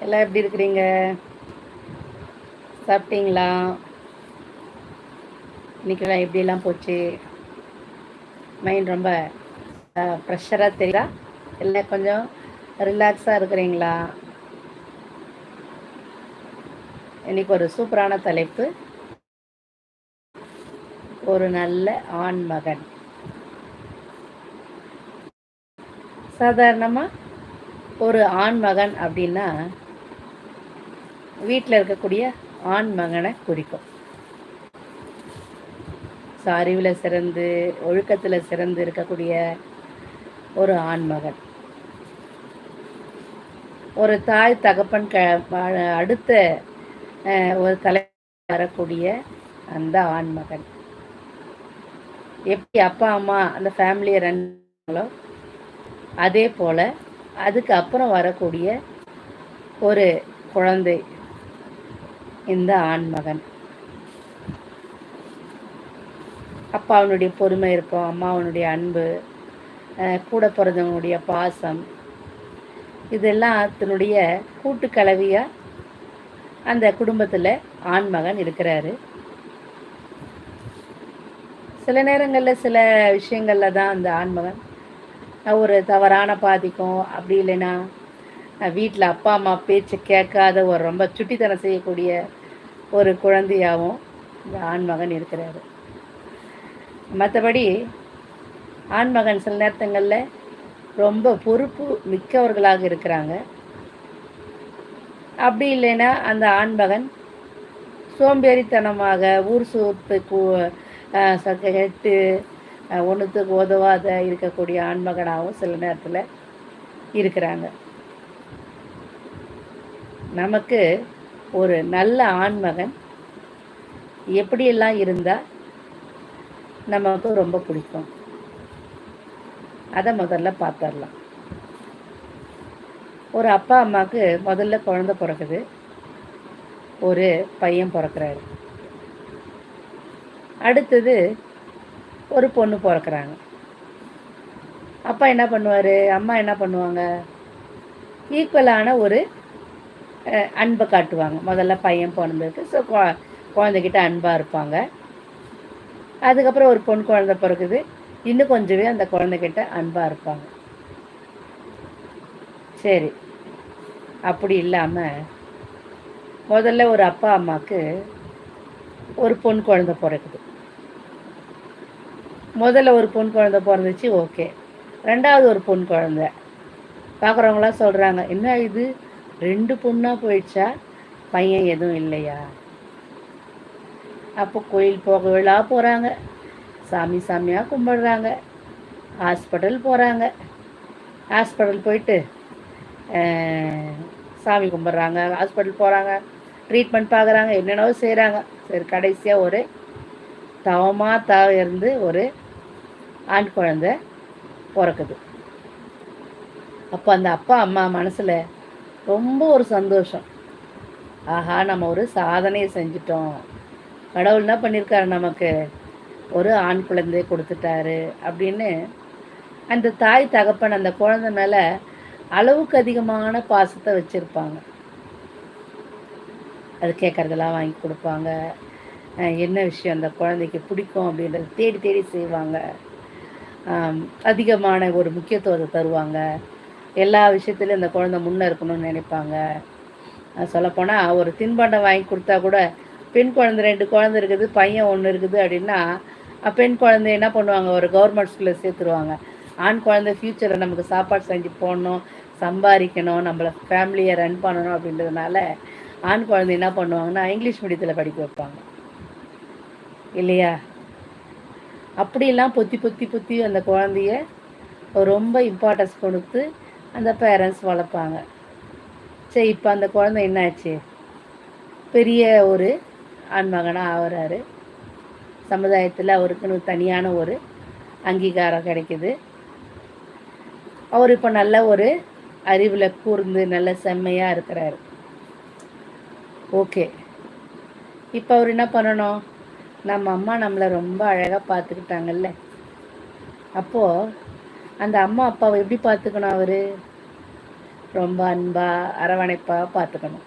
எல்லாம் எப்படி இருக்கிறீங்க? சாப்பிட்டீங்களா? இன்னைக்கெல்லாம் எப்படியெல்லாம் போச்சு? மைண்ட் ரொம்ப ப்ரெஷராக தெரியுதா? இல்லை கொஞ்சம் ரிலாக்ஸாக இருக்கிறீங்களா? இன்னைக்கு ஒரு சூப்பரான தலைப்பு. ஒரு நல்ல ஆண் மகன். சாதாரணமாக ஒரு ஆண் மகன் அப்படின்னா வீட்டில் இருக்கக்கூடிய ஆண் மகனை குறிக்கும். ஸோ அறிவில் சிறந்து ஒழுக்கத்தில் சிறந்து இருக்கக்கூடிய ஒரு ஆண்மகன் ஒரு தாய் தகப்பன் க அடுத்த ஒரு தலை வரக்கூடிய அந்த ஆண்மகன் எப்படி அப்பா அம்மா அந்த ஃபேமிலியை ரன் அதே போல் அதுக்கு அப்புறம் வரக்கூடிய ஒரு குழந்தை இந்த ஆண்மகன். அப்பாவனுடைய பொறுமை இருக்கும் அம்மாவனுடைய அன்பு கூட பிறந்தவனுடைய பாசம் இதெல்லாம் தன்னுடைய கூட்டு கலவியாக அந்த குடும்பத்தில் ஆண்மகன் இருக்கிறாரு. சில நேரங்களில் சில விஷயங்களில் தான் அந்த ஆண்மகன் ஒரு தவறான பாதிக்கும் அப்படி இல்லைன்னா வீட்டில் அப்பா அம்மா பேச்சு கேட்காத ஒரு ரொம்ப சுட்டித்தனம் செய்யக்கூடிய ஒரு குழந்தையாகவும் இந்த ஆண்மகன் இருக்கிறார். மற்றபடி ஆண்மகன் சில நேரத்தங்களில் ரொம்ப பொறுப்பு மிக்கவர்களாக இருக்கிறாங்க. அப்படி இல்லைன்னா அந்த ஆண்மகன் சோம்பேறித்தனமாக ஊர் சோத்து கெட்டு ஒன்றுத்துக்கு உதவாத இருக்கக்கூடிய ஆண்மகனாகவும் சில நேரத்தில் இருக்கிறாங்க. நமக்கு ஒரு நல்ல ஆண்மகன் எப்படியெல்லாம் இருந்தால் நமக்கு ரொம்ப பிடிக்கும். அதை முதல்ல பார்த்துடலாம் ஒரு அப்பா அம்மாவுக்கு முதல்ல குழந்த பிறக்குது. ஒரு பையன் பிறக்கிறாரு. அடுத்தது ஒரு பொண்ணு பிறக்கிறாங்க. அப்பா என்ன பண்ணுவார்? அம்மா என்ன பண்ணுவாங்க? ஈக்குவலான ஒரு அன்பை காட்டுவாங்க. முதல்ல பையன் பிறந்ததுக்கு ஸோ குழந்தைகிட்ட அன்பாக இருப்பாங்க. அதுக்கப்புறம் ஒரு பொன் குழந்தை பிறகுது இன்னும் கொஞ்சமே அந்த குழந்தைகிட்ட அன்பாக இருப்பாங்க. சரி. அப்படி இல்லாமல் முதல்ல ஒரு அப்பா அம்மாவுக்கு ஒரு பொன் குழந்தை பிறக்குது. முதல்ல ஒரு பொன் குழந்தை பிறந்துச்சு ஓகே. ரெண்டாவது ஒரு பொன் குழந்தை. பார்க்குறவங்களாம் சொல்கிறாங்க என்ன இது? ரெண்டு பொண்ணாக போயிடுச்சா? பையன் எதுவும் இல்லையா? அப்போ கோயில் போக விழா போகிறாங்க சாமி சாமியாக கும்பிடுறாங்க. ஹாஸ்பிட்டல் போகிறாங்க ஹாஸ்பிட்டல் போயிட்டு சாமி கும்பிட்றாங்க. ஹாஸ்பிட்டல் போகிறாங்க ட்ரீட்மெண்ட் பார்க்குறாங்க. என்னென்னவோ செய்கிறாங்க சரி கடைசியாக ஒரு தவமாக தவ இருந்து ஒரு ஆண் குழந்த பிறக்குது. அப்போ அந்த அப்பா அம்மா மனசில் ரொம்ப ஒரு சந்தோஷம். ஆஹா நம்ம ஒரு சாதனையை செஞ்சிட்டோம். கடவுள் என்ன பண்ணியிருக்காரு நமக்கு? ஒரு ஆண் குழந்தையை கொடுத்துட்டாரு அப்படின்னு அந்த தாய் தகப்பன் அந்த குழந்தை மேலே அளவுக்கு அதிகமான பாசத்தை வச்சுருப்பாங்க. அது கேட்குறதெல்லாம் வாங்கி கொடுப்பாங்க. என்ன விஷயம் அந்த குழந்தைக்கு பிடிக்கும் அப்படின்றத தேடி தேடி செய்வாங்க. அதிகமான ஒரு முக்கியத்துவத்தை தருவாங்க. எல்லா விஷயத்துலையும் அந்த குழந்தை முன்னே இருக்கணும்னு நினைப்பாங்க. சொல்லப்போனால் ஒரு தின்பண்டம் வாங்கி கொடுத்தா கூட பெண் குழந்தை ரெண்டு குழந்தை இருக்குது பையன் ஒன்று இருக்குது அப்படின்னா பெண் குழந்தை என்ன பண்ணுவாங்க? ஒரு கவர்மெண்ட் ஸ்கூலில் சேர்த்துருவாங்க. ஆண் குழந்தை ஃப்யூச்சரில் நமக்கு சாப்பாடு செஞ்சு போடணும் சம்பாதிக்கணும் நம்மளை ஃபேமிலியை ரன் பண்ணணும் அப்படின்றதுனால ஆண் குழந்தை என்ன பண்ணுவாங்கன்னா இங்கிலீஷ் மீடியத்தில் படிக்க வைப்பாங்க. இல்லையா? அப்படிலாம் பொத்தி பொத்தி பொத்தி அந்த குழந்தைய ரொம்ப இம்பார்ட்டன்ஸ் கொடுத்து அந்த பேரண்ட்ஸ் வளர்ப்பாங்க. சரி இப்போ அந்த குழந்தை என்னாச்சு? பெரிய ஒரு ஆண்மகனாக ஆகிறாரு. சமுதாயத்தில் அவருக்குன்னு தனியான ஒரு அங்கீகாரம் கிடைக்குது. அவர் இப்போ நல்ல ஒரு அறிவில் கூர்ந்து நல்ல செம்மையாக இருக்கிறாரு. ஓகே இப்போ அவர் என்ன பண்ணணும்? நம்ம அம்மா நம்மளை ரொம்ப அழகாக பார்த்துக்கிட்டாங்கல்ல. அப்போது அந்த அம்மா அப்பாவை எப்படி பார்த்துக்கணும் அவர்? ரொம்ப அன்பாக அரவணைப்பாக பார்த்துக்கணும்.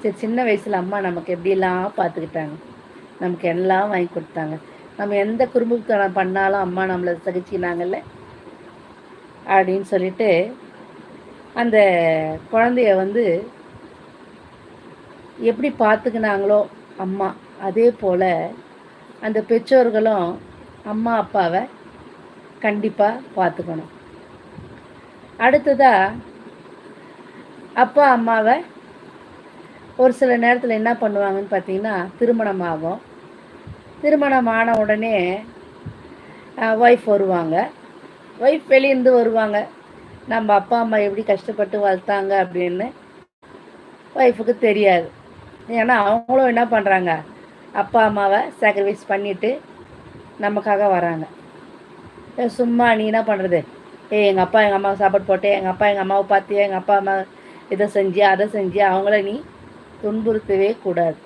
சரி சின்ன வயசில் அம்மா நமக்கு எப்படிலாம் பார்த்துக்கிட்டாங்க? நமக்கு எல்லாம் வாங்கி கொடுத்தாங்க. நம்ம எந்த குறும்புத்தனம் பண்ணாலும் அம்மா நம்மளை சகிச்சினாங்கல்ல அப்படின்னு சொல்லிட்டு அந்த குழந்தைய வந்து எப்படி பார்த்துக்கினாங்களோ அம்மா அதே போல் அந்த பெற்றோர்களும் அம்மா அப்பாவை கண்டிப்பாக பார்த்துக்கணும் அடுத்ததாக அப்பா அம்மாவை ஒரு சில நேரத்தில் என்ன பண்ணுவாங்கன்னு பார்த்தீங்கன்னா திருமணம் ஆகும் திருமணம் ஆன உடனே ஒய்ஃப் வருவாங்க. ஒய்ஃப் வெளியிருந்து வருவாங்க. நம்ம அப்பா அம்மா எப்படி கஷ்டப்பட்டு வளர்த்தாங்க அப்படின்னு ஒய்ஃபுக்கு தெரியாது. ஏன்னா அவங்களும் என்ன பண்ணுறாங்க அப்பா அம்மாவை சாக்ரிஃபைஸ் பண்ணிவிட்டு நமக்காக வராங்க. சும்மா நீ என்ன பண்ணுறது ஏ எங்கள் அப்பா எங்கள் அம்மாவை சாப்பாடு போட்டேன். எங்கள் அப்பா எங்கள் அம்மாவை பார்த்து எங்கள் அப்பா அம்மா இதை செஞ்சு அதை செஞ்சு அவங்கள நீ துன்புறுத்தவே கூடாது.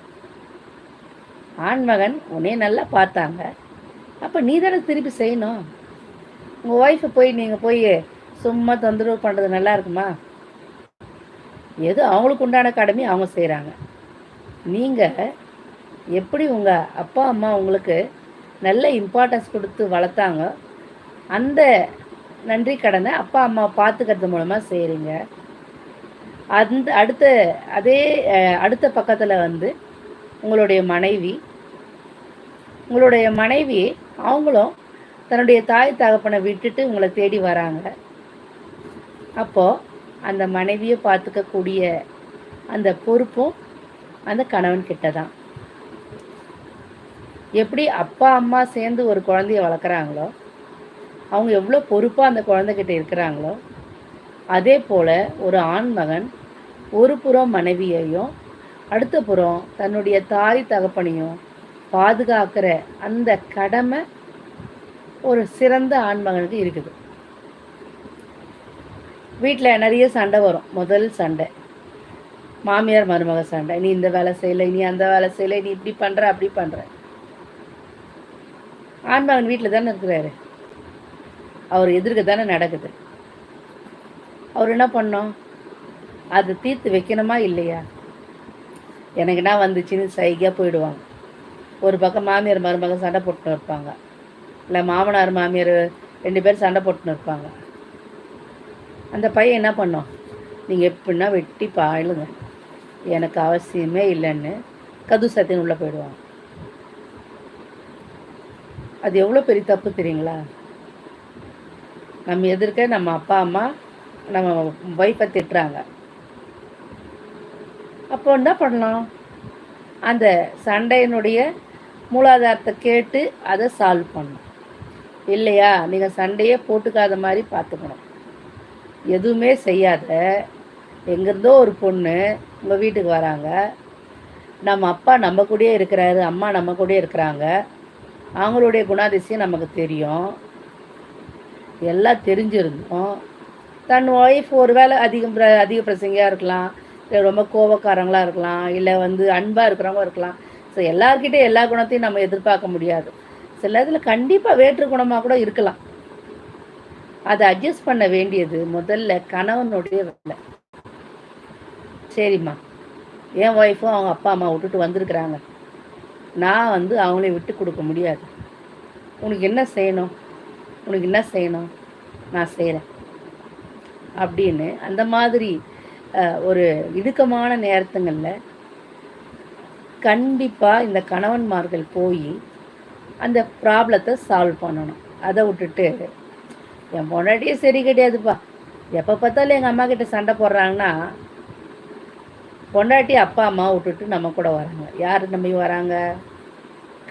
ஆண்மகன் உன்னே நல்லா பார்த்தாங்க. அப்போ நீ தானே திருப்பி செய்யணும்? உங்கள் ஒய்ஃபை போய் நீங்கள் போய் சும்மா தொந்தரவு பண்ணுறது நல்லா இருக்குமா? எது அவங்களுக்கு உண்டான கடமை அவங்க செய்கிறாங்க நீங்கள் எப்படி உங்கள் அப்பா அம்மா உங்களுக்கு நல்ல இம்பார்ட்டன்ஸ் கொடுத்து வளர்த்தாங்க? அந்த நன்றி கடனை அப்பா அம்மா பார்த்துக்கிறது மூலமாக செய்கிறீங்க அந்த அடுத்த அதே அடுத்த பக்கத்தில் வந்து உங்களுடைய மனைவி உங்களுடைய மனைவி அவங்களும் தன்னுடைய தாய் தகப்பனை விட்டுட்டு உங்களை தேடி வராங்க. அப்போது அந்த மனைவியை பார்த்துக்கக்கூடிய அந்த பொறுப்பும் அந்த கணவன் கிட்ட தான் எப்படி அப்பா அம்மா சேர்ந்து ஒரு குழந்தைய வளர்க்குறாங்களோ அவங்க எவ்வளோ பொறுப்பாக அந்த குழந்தைகிட்ட இருக்கிறாங்களோ அதே போல் ஒரு ஆண்மகன் ஒரு புறம் மனைவியையும் அடுத்த புறம் தன்னுடைய தாய் தகப்பனையும் பாதுகாக்கிற அந்த கடமை ஒரு சிறந்த ஆண்மகனுக்கு இருக்குது. வீட்டில் நிறைய சண்டை வரும். முதல் சண்டை. மாமியார் மருமக சண்டை. நீ இந்த வேலை செய்யலை நீ அந்த வேலை செய்யலை நீ இப்படி பண்ணுற அப்படி பண்ணுற ஆண்மகன் வீட்டில் தானே இருக்கிறாரு. அவர் எதிர்க்க தானே நடக்குது. அவர் என்ன பண்ணோம்? அது தீர்த்து வைக்கணுமா இல்லையா? எனக்கு என்ன வந்துச்சுன்னு சைகையாக போயிடுவாங்க. ஒரு பக்கம் மாமியார் மருமகன் சண்டை போட்டுன்னு இருப்பாங்க. இல்லை மாமனார் மாமியார் ரெண்டு பேரும் சண்டை போட்டுன்னு இருப்பாங்க. அந்த பையன் என்ன பண்ணோம்? நீங்கள் எப்படின்னா வெட்டி பாயிலுங்க. எனக்கு அவசியமே இல்லைன்னு கது சத்தின்னு உள்ளே போயிடுவாங்க. அது எவ்வளோ பெரிய தப்பு தெரியுங்களா? நம்ம எதிர்க்க நம்ம அப்பா அம்மா நம்ம ஒய்ஃபை திட்டுறாங்க. அப்போ என்ன பண்ணலாம்? அந்த சண்டையினுடைய மூலாதாரத்தை கேட்டு அதை சால்வ் பண்ணணும். இல்லையா? நீங்கள் சண்டையே போட்டுக்காத மாதிரி பார்த்துக்கணும். எதுவுமே செய்யாத எங்கேருந்தோ ஒரு பொண்ணு உங்கள் வீட்டுக்கு வராங்க. நம்ம அப்பா நம்ம கூடயே இருக்கிறாரு அம்மா நம்ம கூடயே இருக்கிறாங்க. அவங்களுடைய குணாதிசயம் நமக்கு தெரியும். எல்லாம் தெரிஞ்சிருந்தோம். தன் ஒய்ஃப் ஒரு வேளை அதிகம் அதிக பிரசங்கியாக இருக்கலாம். இல்லை ரொம்ப கோபக்காரங்களாக இருக்கலாம். இல்லை வந்து அன்பாக இருக்கிறவங்க இருக்கலாம். ஸோ எல்லாருக்கிட்டே எல்லா குணத்தையும் நம்ம எதிர்பார்க்க முடியாது. சில இதில் கண்டிப்பாக வேற்று குணமாக கூட இருக்கலாம். அதை அட்ஜஸ்ட் பண்ண வேண்டியது முதல்ல கணவனுடைய வேலை. சரிம்மா. என் ஒய்ஃபும் அவங்க அப்பா அம்மா விட்டுட்டு வந்திருக்கிறாங்க. நான் வந்து அவங்களே விட்டு கொடுக்க முடியாது. உனக்கு என்ன செய்யணும்? உனக்கு என்ன செய்யணும்? நான் செய்கிறேன் அப்படின்னு அந்த மாதிரி ஒரு இடுக்கமான நேரத்துங்களில் கண்டிப்பாக இந்த கணவன்மார்கள் போய் அந்த ப்ராப்ளத்தை சால்வ் பண்ணணும். அதை விட்டுட்டு என் பொண்டாட்டியே சரி கிடையாதுப்பா. எப்போ பார்த்தாலும் எங்கள் அம்மா கிட்ட சண்டை போடுறாங்கன்னா பொண்டாட்டி அப்பா அம்மா விட்டுட்டு நம்ம கூட வராங்க. யார் நம்பி வராங்க?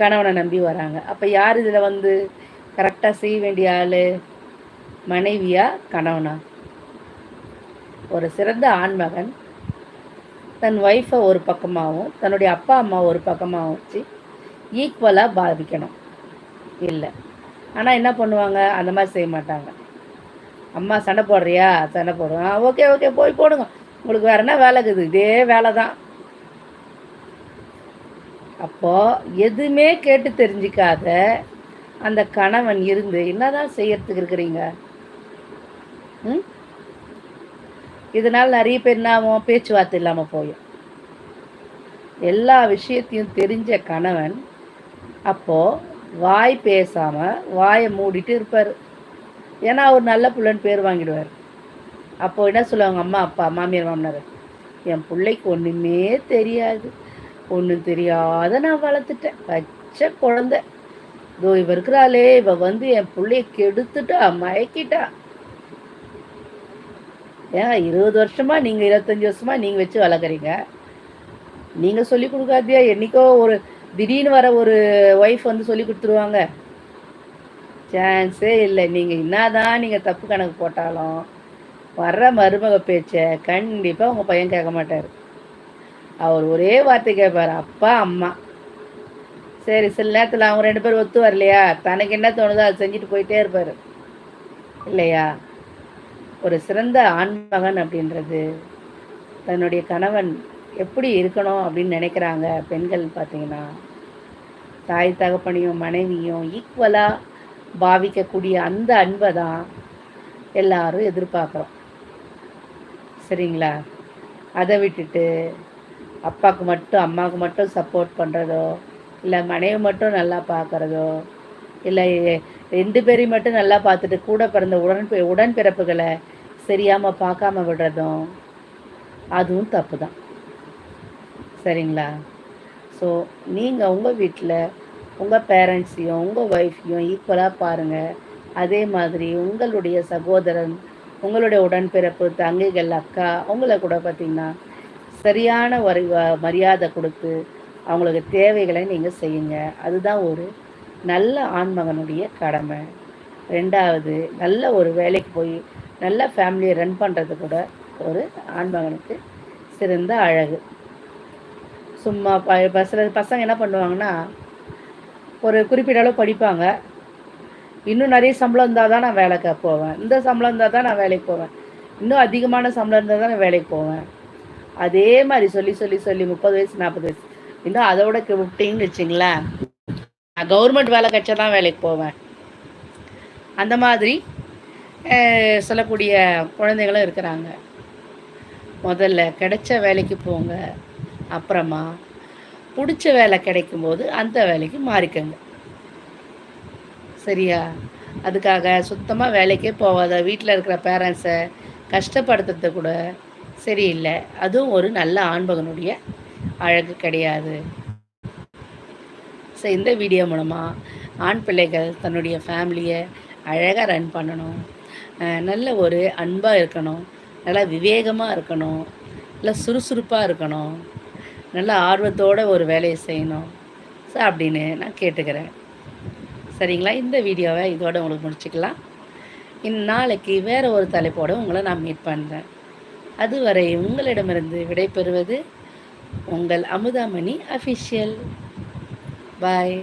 கணவனை நம்பி வராங்க. அப்போ யார் இதில் வந்து கரெக்டாக செய்ய வேண்டிய ஆள் மனைவியா கணவனா? ஒரு சிறந்த ஆண்மகன் தன் ஒய்ஃபை ஒரு பக்கமாகவும் தன்னுடைய அப்பா அம்மா ஒரு பக்கமாகவும் வச்சு ஈக்குவலாக பாதிக்கணும். இல்லை. ஆனால் என்ன பண்ணுவாங்க? அந்த மாதிரி செய்ய மாட்டாங்க. அம்மா சண்டை போடுறியா? சண்டை போடுவோம் ஆ ஓகே ஓகே போய் போடுங்க. உங்களுக்கு வேற என்ன வேலை இருக்குது? இதே வேலை தான் அப்போது எதுவுமே கேட்டு தெரிஞ்சிக்காத அந்த கணவன் இருந்து என்னதான் செய்யறதுக்கு இருக்கிறீங்க? ம்? இதனால் நிறைய பேர் என்ன ஆகும்? பேச்சுவார்த்தை இல்லாமல் போயும். எல்லா விஷயத்தையும் தெரிஞ்ச கணவன் அப்போது வாய் பேசாமல் வாயை மூடிட்டு இருப்பார். ஏன்னா அவர் நல்ல பிள்ளைன்னு பேர் வாங்கிடுவார். அப்போது என்ன சொல்லுவாங்க? அம்மா அப்பா மாமியார் மாமனார் என் பிள்ளைக்கு ஒன்றுமே தெரியாது. ஒன்றும் தெரியாத நான் வளர்த்துட்டேன். வச்ச குழந்த. இதோ இவ இருக்கிறாளே இவ வந்து என் பிள்ளைய கெடுத்துட்டா மயக்கிட்டா. ஏன் இருபது வருஷமா நீங்கள் இருபத்தஞ்சி வருஷமா நீங்கள் வச்சு வளர்க்குறீங்க? நீங்கள் சொல்லி கொடுக்காதியா என்றைக்கோ ஒரு திடீர்னு வர ஒரு ஒய்ஃப் வந்து சொல்லி கொடுத்துருவாங்க. சான்ஸே இல்லை. நீங்கள் என்னதான் நீங்கள் தப்பு கணக்கு போட்டாலும் வர்ற மருமக பேச்சை கண்டிப்பாக உங்கள் பையன் கேட்க மாட்டார். அவர் ஒரே வார்த்தை கேட்பார் அப்பா அம்மா. சரி சில நேரத்தில் அவங்க ரெண்டு பேரும் ஒத்து வரலையா? தனக்கு என்ன தோணுதோ அதை செஞ்சுட்டு போயிட்டே இருப்பார். இல்லையா? ஒரு சிறந்த ஆண்மகன் அப்படின்றது தன்னுடைய கணவன் எப்படி இருக்கணும் அப்படின்னு நினைக்கிறாங்க பெண்கள் பார்த்தீங்கன்னா. தாய் தகப்பனையும் மனைவியும் ஈக்குவலாக பாவிக்கக்கூடிய அந்த அன்பை தான் எல்லாரும் எதிர்பார்க்குறோம். சரிங்களா? அதை விட்டுட்டு அப்பாவுக்கு மட்டும் அம்மாவுக்கு மட்டும் சப்போர்ட் பண்ணுறதோ இல்லை மனைவி மட்டும் நல்லா பார்க்குறதோ இல்லை ரெண்டு பேரையும் மட்டும் நல்லா பார்த்துட்டு கூட பிறந்த உடன் உடன்பிறப்புகளை சரியாமல் பார்க்காம விடுறதும் அதுவும் தப்பு தான் சரிங்களா? ஸோ நீங்கள் உங்கள் வீட்டில் உங்கள் பேரண்ட்ஸையும் உங்கள் ஒய்ஃபையும் ஈக்குவலாக பாருங்கள் அதே மாதிரி உங்களுடைய சகோதரன் உங்களுடைய உடன்பிறப்பு தங்கைகள் அக்கா அவங்கள கூட பார்த்திங்கன்னா சரியான ஒரு மரியாதை கொடுத்து அவங்களுக்கு தேவைகளை நீங்கள் செய்யுங்க. அதுதான் ஒரு நல்ல ஆண்மகனுடைய கடமை. ரெண்டாவது நல்ல ஒரு வேலைக்கு போய் நல்ல ஃபேமிலியை ரன் பண்ணுறது கூட ஒரு ஆண்மகனுக்கு சிறந்த அழகு. சும்மா ப சில பசங்க என்ன பண்ணுவாங்கன்னா ஒரு குறிப்பிட்ட அளவு படிப்பாங்க. இன்னும் நிறைய சம்பளம் இருந்தால் தான் நான் வேலைக்கு போவேன். இந்த சம்பளம் இருந்தால் தான் நான் வேலைக்கு போவேன். இன்னும் அதிகமான சம்பளம் இருந்தால் தான் நான் வேலைக்கு போவேன். அதே மாதிரி சொல்லி சொல்லி சொல்லி முப்பது வயசு நாற்பது வயசு இன்னும் அதோட விட்டீங்கன்னு வச்சிங்களேன். நான் கவர்மெண்ட் வேலை கட்சா தான் வேலைக்கு போவேன். அந்த மாதிரி சொல்லக்கூடிய குழந்தைகளும் இருக்கிறாங்க. முதல்ல கிடைச்ச வேலைக்கு போங்க. அப்புறமா பிடிச்ச வேலை கிடைக்கும்போது அந்த வேலைக்கு மாறிக்கங்க. சரியா? அதுக்காக சுத்தமாக வேலைக்கே போகாத வீட்டில் இருக்கிற பேரண்ட்ஸை கஷ்டப்படுத்துறது கூட சரியில்லை. அதுவும் ஒரு நல்ல ஆண்மகனுடைய அழகு கிடையாது. ஸோ இந்த வீடியோ மூலமாக ஆண் பிள்ளைகள் தன்னுடைய ஃபேமிலியை அழகாக ரன் பண்ணணும். நல்ல ஒரு அன்பாக இருக்கணும். நல்லா விவேகமாக இருக்கணும். நல்லா சுறுசுறுப்பாக இருக்கணும். நல்ல ஆர்வத்தோடு ஒரு வேலையை செய்யணும். ஸோ அப்படின்னு நான் கேட்டுக்கிறேன். சரிங்களா? இந்த வீடியோவை இதோட உங்களுக்கு முடிச்சுக்கலாம். இந்நாளைக்கு வேறு ஒரு தலைப்போடு உங்களை நான் மீட் பண்ணுறேன் அதுவரை உங்களிடமிருந்து விடைபெறுவது உங்கள் அமுதாமணி அஃபிஷியல் பாய்